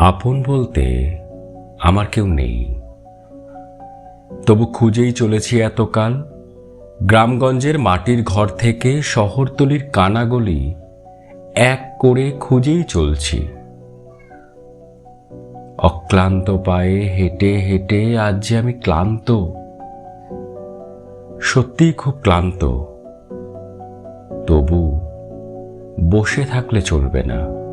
আপন বলতে আমার কেউ নেই। তবু খুঁজেই চলেছি এতকাল, গ্রামগঞ্জের মাটির ঘর থেকে শহরতলির কানাগলি এক করে খুঁজেই চলছি। অক্লান্ত পায়ে হেঁটে হেঁটে আজ যে আমি ক্লান্ত, সত্যিই খুব ক্লান্ত। তবু বসে থাকলে চলবে না।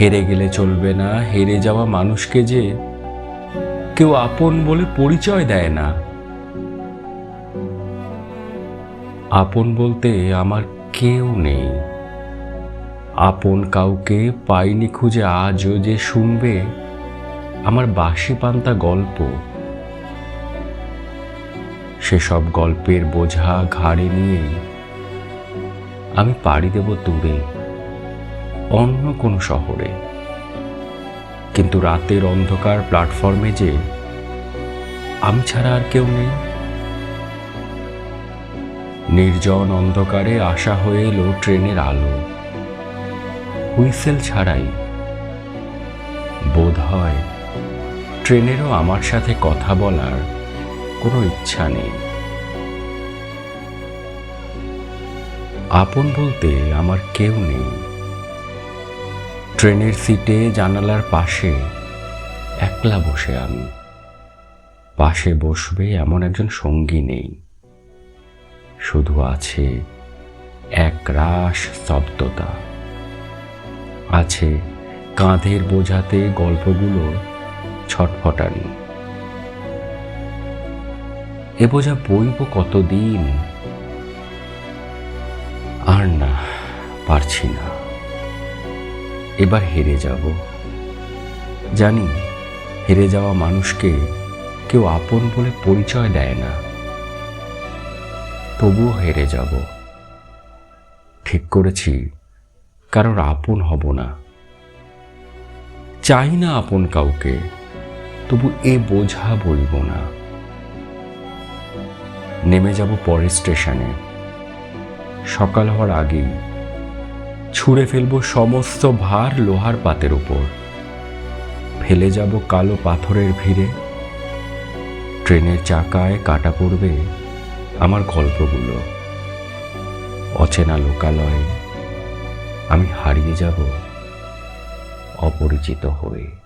হেরে গেলে চলবে না, হেরে যাওয়া মানুষকে যে কেউ আপন বলে পরিচয় দেয় না। আপন বলতে আমার কেউ নেই। আপন কাউকে পাইনি খুঁজে আজও যে শুনবে আমার বাসি পান্তা গল্প। সেসব গল্পের বোঝা ঘাড়ে নিয়ে আমি পাড়ি দেব দূরে অন্য কোনো শহরে। কিন্তু রাতের অন্ধকার প্ল্যাটফর্মে যে আমি ছাড়া আর কেউ নেই। নির্জন অন্ধকারে আসা হয়ে এলো ট্রেনের আলো। হুইসেল ছাড়াই বোধ হয় ট্রেনেরও আমার সাথে কথা বলার কোনো ইচ্ছা নেই। আপন বলতে আমার কেউ নেই। ট্রেনের সিটে জানালার পাশে একলা বসে আমি। পাশে বসবে এমন একজন সঙ্গী নেই। শুধু আছে এক রাস স্তব্ধতা। আছে কাঁধের বোঝাতে গল্পগুলো ছটফটানি। এ বোঝা বইব কতদিন? আর না, পারছি না। এবার হেরে যাব। জানি, হেরে যাওয়া মানুষকে কেউ আপন বলে পরিচয় দেয় না। তবুও হেরে যাব। ঠিক করেছি, কারোর আপন হব না। চাই না আপন কাউকে, তবু এ বোঝা বলব না। নেমে যাব পরের স্টেশনে। সকাল হওয়ার আগেই ছুঁড়ে ফেলব সমস্ত ভার লোহার পাতের উপর। ফেলে যাব কালো পাথরের ভিড়ে। ট্রেনের চাকায় কাটা পড়বে আমার গল্পগুলো। অচেনা লোকালয়ে আমি হারিয়ে যাব অপরিচিত হয়ে।